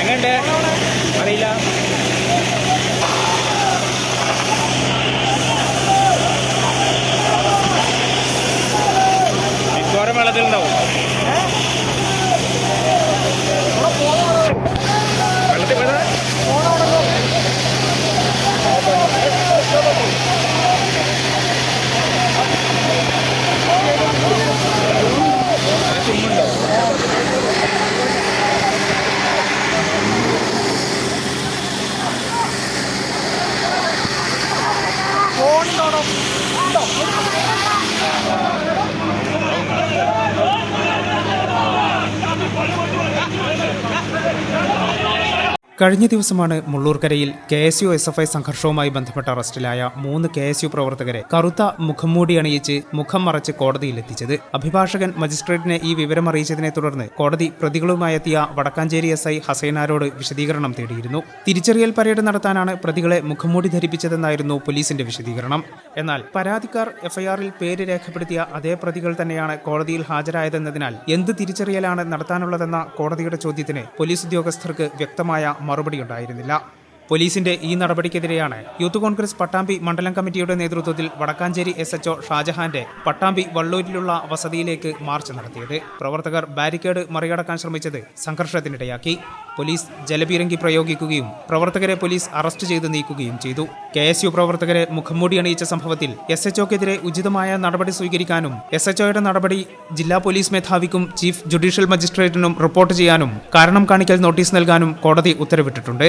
എങ്ങനെയുണ്ട്? അറിയില്ല. മിക്കവാറും വെള്ളത്തിലുണ്ടാവും. കഴിഞ്ഞ ദിവസമാണ് മുള്ളൂർക്കരയിൽ K S U S F I സംഘർഷവുമായി ബന്ധപ്പെട്ട അറസ്റ്റിലായ മൂന്ന് കെ എസ് യു പ്രവർത്തകരെ കറുത്ത മുഖംമൂടി അണിയിച്ച് മുഖം മറച്ച് കോടതിയിലെത്തിച്ചത് അഭിഭാഷകൻ മജിസ്ട്രേറ്റിനെ ഈ വിവരം അറിയിച്ചതിനെ തുടർന്ന് കോടതി പ്രതികളുമായെത്തിയ വടക്കാഞ്ചേരി എസ് ഐ ഹസൈനാരോട് വിശദീകരണം തേടിയിരുന്നു. തിരിച്ചറിയൽ പരേഡ് നടത്താനാണ് പ്രതികളെ മുഖംമൂടി ധരിപ്പിച്ചതെന്നായിരുന്നു പോലീസിന്റെ വിശദീകരണം. എന്നാൽ പരാതിക്കാർ എഫ്ഐആറിൽ പേര് രേഖപ്പെടുത്തിയ അതേ പ്രതികൾ തന്നെയാണ് കോടതിയിൽ ഹാജരായതെന്നതിനാൽ എന്ത് തിരിച്ചറിയലാണ് നടത്താനുള്ളതെന്ന കോടതിയുടെ ചോദ്യത്തിന് പോലീസ് ഉദ്യോഗസ്ഥർക്ക് വ്യക്തമായ മറുപടിയുണ്ടായിരുന്നില്ല പോലീസിന്റെ ഈ നടപടിക്കെതിരെയാണ് യൂത്ത് കോൺഗ്രസ് പട്ടാമ്പി മണ്ഡലം കമ്മിറ്റിയുടെ നേതൃത്വത്തിൽ വടക്കാഞ്ചേരി എസ് എച്ച്ഒ ഷാജഹാന്റെ പട്ടാമ്പി വള്ളൂരിലുള്ള വസതിയിലേക്ക് മാർച്ച് നടത്തിയത്. പ്രവർത്തകർ ബാരിക്കേഡ് മറികടക്കാൻ ശ്രമിച്ചത് സംഘർഷത്തിനിടയാക്കി. പോലീസ് ജലപീരങ്കി പ്രയോഗിക്കുകയും പ്രവർത്തകരെ പോലീസ് അറസ്റ്റ് ചെയ്ത് നീക്കുകയും ചെയ്തു. കെ എസ് യു പ്രവർത്തകരെ മുഖംമൂടി അണിയിച്ച സംഭവത്തിൽ എസ് എച്ച്ഒക്കെതിരെ ഉചിതമായ നടപടി സ്വീകരിക്കാനും എസ് എച്ച്ഒയുടെ നടപടി ജില്ലാ പോലീസ് മേധാവിക്കും ചീഫ് ജുഡീഷ്യൽ മജിസ്ട്രേറ്റിനും റിപ്പോർട്ട് ചെയ്യാനും കാരണം കാണിക്കൽ നോട്ടീസ് നൽകാനും കോടതി ഉത്തരവിട്ടിട്ടുണ്ട്.